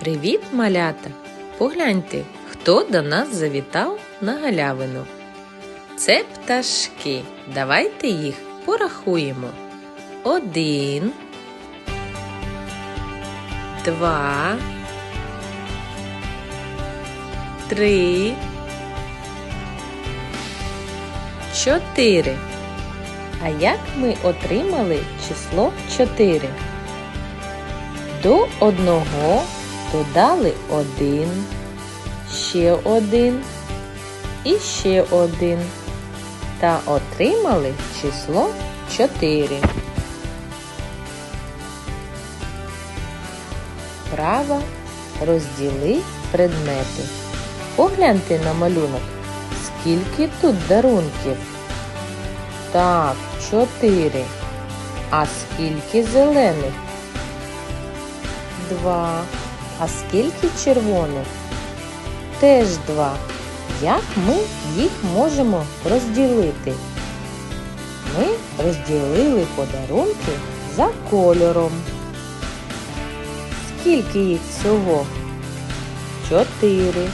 Привіт, малята! Погляньте, хто до нас завітав на галявину. Це пташки. Давайте їх порахуємо. Один, два, три, чотири. А як ми отримали число 4? До одного додали один, ще один і ще один. Та отримали число 4. Право розділи предмети. Погляньте на малюнок. Скільки тут дарунків? Так, чотири. А скільки зелених? Два. А скільки червоних? Теж два. Як ми їх можемо розділити? Ми розділили подарунки за кольором. Скільки їх всього? Чотири.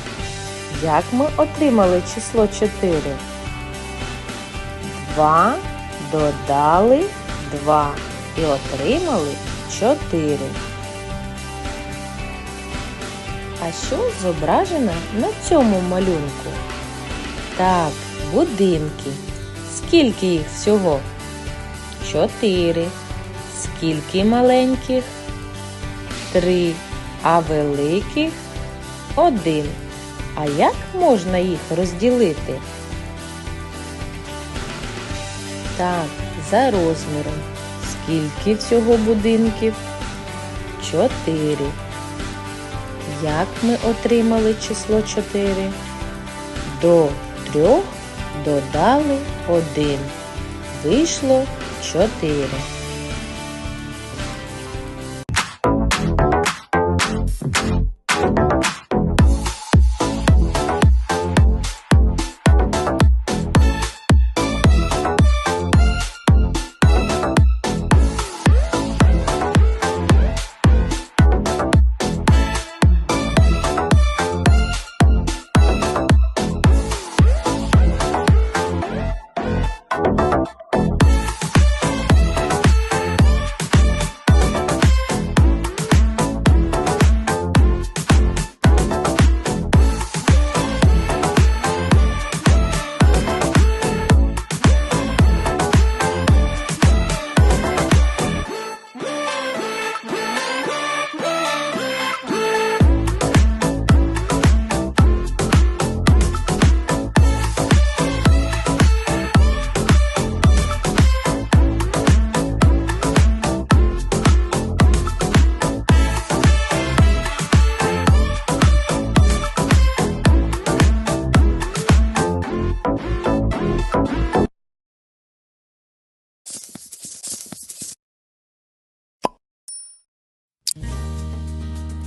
Як ми отримали число чотири? Два додали два і отримали чотири. А що зображено на цьому малюнку? Так, будинки. Скільки їх всього? Чотири. Скільки маленьких? Три. А великих? Один. А як можна їх розділити? Так, за розміром. Скільки всього будинків? Чотири. Як ми отримали число 4? До трьох додали 1. Вийшло 4.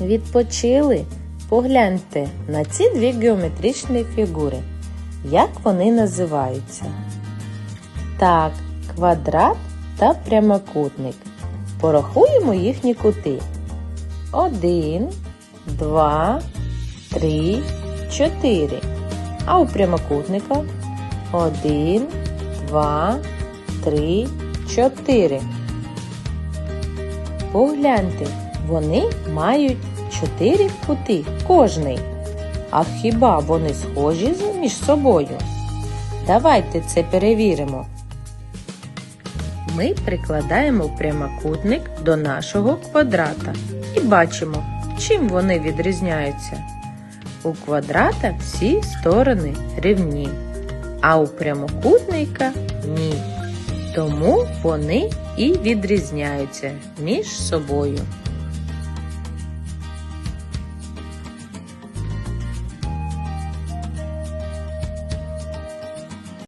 Відпочили? Погляньте на ці дві геометричні фігури. Як вони називаються? Так, квадрат та прямокутник. Порахуємо їхні кути. Один, два, три, чотири. А у прямокутника один, два, три, чотири. Погляньте, вони мають чотири кути кожний. А хіба вони схожі між собою? Давайте це перевіримо. Ми прикладаємо прямокутник до нашого квадрата і бачимо, чим вони відрізняються. У квадрата всі сторони рівні, а у прямокутника ні. Тому вони і відрізняються між собою.